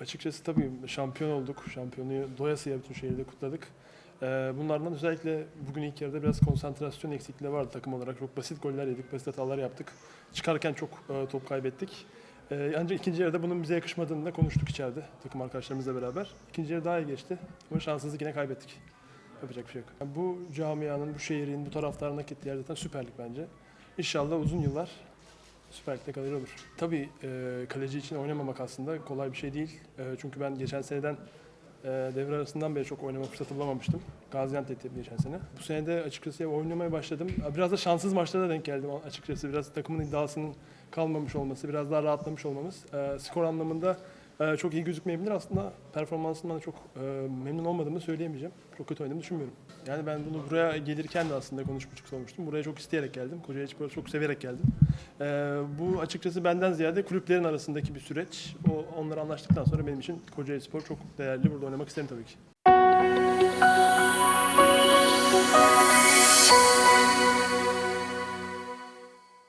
Açıkçası tabii şampiyon olduk. Şampiyonluğu doyasıya bütün şehirde kutladık. Ee, bunlardan özellikle bugün ilk yarıda biraz konsantrasyon eksikliği vardı takım olarak. Çok basit goller yedik, basit hatalar yaptık. Çıkarken çok e, top kaybettik. Ee, ancak ikinci yarıda bunun bize yakışmadığını da konuştuk içeride takım arkadaşlarımızla beraber. İkinci yarı daha iyi geçti ama şanssızlık yine kaybettik. Yapacak bir şey yok. Yani bu camianın, bu şehrin, bu taraftarın hak ettiği yer zaten Süper Lig bence. İnşallah uzun yıllar Süper Lig'de kalır olur. Tabii e, kaleci için oynamamak aslında kolay bir şey değil. E, çünkü ben geçen seneden e, devre arasından beri çok oynama fırsatı bulamamıştım. Gaziantep'te geçen sene. Bu sene de açıkçası oynamaya başladım. Biraz da şanssız maçlara denk geldim açıkçası. Biraz takımın iddiasının kalmamış olması, biraz daha rahatlamış olmamız. E, skor anlamında e, çok iyi gözükmeyebilir. Aslında performansından da çok e, memnun olmadığımı söyleyemeyeceğim. Çok kötü oynadığımı düşünmüyorum. Yani ben bunu buraya gelirken de aslında konuşmuştuk sormuştum. Buraya çok isteyerek geldim. Kocaeli Spor'a çok severek geldim. Ee, bu açıkçası benden ziyade kulüplerin arasındaki bir süreç. O onları anlaştıktan sonra benim için Kocaeli Spor çok değerli. Burada oynamak isterim tabii ki.